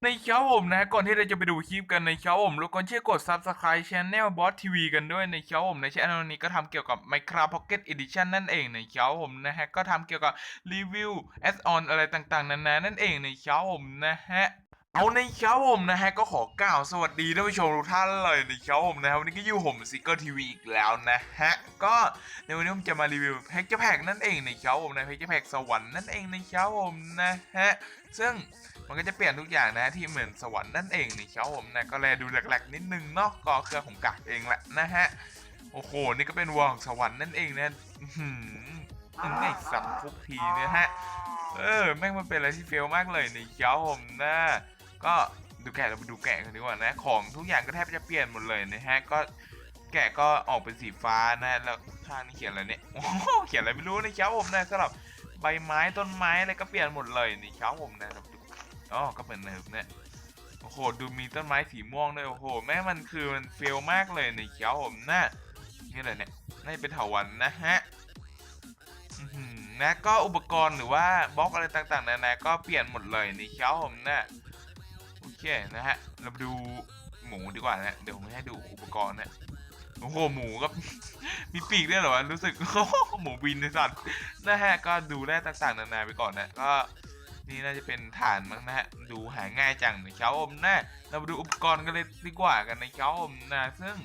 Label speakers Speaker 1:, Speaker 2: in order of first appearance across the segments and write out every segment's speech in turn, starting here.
Speaker 1: ในเช้าผมนะก่อนที่เราจะไปดูคลิปกันในเช้าผมรบกวนช่วยกด subscribe channel Boss TV กันด้วยในเช้าผมในช่องนี้ก็ทำเกี่ยวกับ Minecraft Pocket Edition นั่นเองในเช้าผมนะฮะก็ทำเกี่ยวกับรีวิว add on อะไรต่างๆนานานั่นเองในเช้าผมนะฮะ เอาในเช้าผมนะฮะก็ขอกล่าวสวัสดีท่านผู้ชมทุกท่านเลยในเช้าผมนะครับวันนี้ก็อยู่ผมซิกเกอร์ทีวีอีกแล้วนะฮะก็ในวันนี้ผมจะมารีวิวแพ็กเจอร์แพ็กนั่นเองในเช้าผมนะแพ็กเจอร์แพ็กสวรรค์นั่นเองในเช้าผมนะฮะซึ่งมันก็จะเปลี่ยนทุกอย่างนะที่เหมือนสวรรค์นั่นเองในเช้าผมนะก็แลดูแหลกๆนิดนึงเนาะก็เครื่องของกากเองแหละนะฮะโอ้โหนี่ก็เป็นวัวของสวรรค์นั่นเองนะอื้อหือไงสับทุกทีเนี่ยฮะเออแม่งมันเป็นอะไรที่เฟลมากเลยในเช้าผมนะ ก็ดูแกะเราไปดูแกะกันดีกว่านะของทุกอย่างก็แทบจะเปลี่ยนหมดเลยนะฮะก็แกะก็ออกเป็นสีฟ้านะแล้วข้างนี่เขียนอะไรเนี่ยโอ้เขียนอะไรไม่รู้ในเช้าผมนะสำหรับใบไม้ต้นไม้อะไรก็เปลี่ยนหมดเลยในเช้าผมนะครับอ๋อก็เป็นเนิร์ฟเนี่ยโอ้โหดูมีต้นไม้สีม่วงด้วยโอ้โหแม่มันคือมันเฟลมากเลยในเช้าผมนะนี่อะไรเนี่ยนี่เป็นเถาวันนะฮะนะก็อุปกรณ์หรือว่าบล็อกอะไรต่างๆนานาก็เปลี่ยนหมดเลยในเช้าผมนะ โอเคนะฮะ เรามาดูหมูดีกว่านะเดี๋ยวผมให้ดูอุปกรณ์นะโอ้โหหมูก็ มีปีกด้วยเหรอวะรู้สึกหมูบินในสัตว์นะฮะก็ดูแร่ต่างๆนานาไปก่อนนะก็นี่น่าจะเป็นฐานมั้งนะฮะดูหาง่ายจังในเช้าผมนะเรามาดูอุปกรณ์กันเลยดีกว่ากันในเช้าผมนะซึ่ง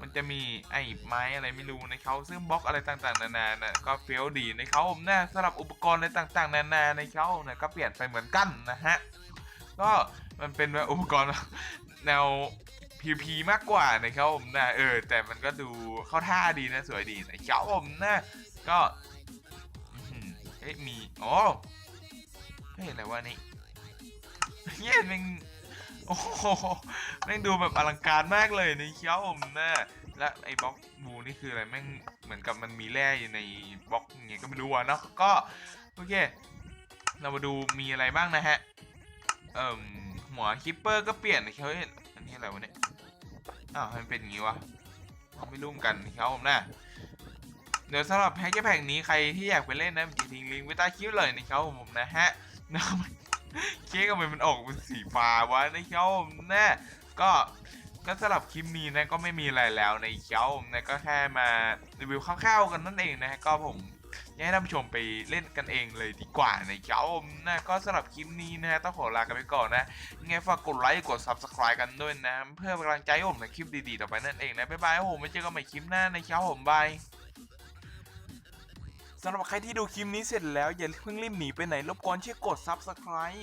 Speaker 1: มันจะมีไอ้ไม้อะไรไม่รู้ในเขาซึ่งบล็อกอะไรต่างๆ นานานะก็เฟลดีในเขาผมนะสำหรับอุปกรณ์อะไรต่างๆ นานาในเขานะก็เปลี่ยนไปเหมือนกันนะฮะ ก็มันเป็นแบบอุปกรณ์แนว PVP มากกว่าในเขาผมนะเออ แต่มันก็ดูเข้าท่าดีนะสวยดีในเขาผมนะก็เอ๊ะมีอ๋อไม่เห็นอะไรวะนี่เย้แม่งโอ้โหแม่งดูแบบอลังการมากเลยในเคี้ยวผมนะและไอ้บล็อกบูนี่คืออะไรแม่งเหมือนกับมันมีแร่อยู่ในบล็อกอย่างเงี้ยก็ไม่รู้อะเนาะก็โอเค เรามาดูมีอะไรบ้างนะฮะ เอ่มหัวคิปเปอร์ก็เปลี่ยนเขาเห็นอันนี้อะไรวะเนี่ยอ้าวทำไมเป็นอย่างงี้วะไม่รู้เหมือนกันเขาผมนะเดี๋ยวสำหรับแพ็กเกจแพ็กนี้ใครที่อยากไปเล่นนะมจะทิ้งลิงก์ไว้ใต้คลิปเลยนะครับผมนะฮะนะเค้กทำไมมันออกเป็นสีฟ้าวะในเช้าผมน่ก็ก็สำหรับคลิปนี้นะก็ไม่มีอะไรแล้วในเช้าผมนะก็แค่มารีวิวคร่าวๆกันนั่นเองนะก็ผม อยากให้ท่านผู้ชมไปเล่นกันเองเลยดีกว่าในเช้าผมนะก็สำหรับคลิปนี้นะฮะต้องขอลากันไปก่อนนะยังไงฝากกดไลค์กด subscribe กันด้วยนะ เพื่อเป็นกำลังใจผมในคลิปดีๆต่อไปนั่นเองนะบ๊ายบายผมไว้เจอกันใหม่คลิปหน้าในเช้าผมบายสำหรับใครที่ดูคลิปนี้เสร็จแล้วอย่าเพิ่งรีบหนีไปไหนรบกวนช่วยกด subscribe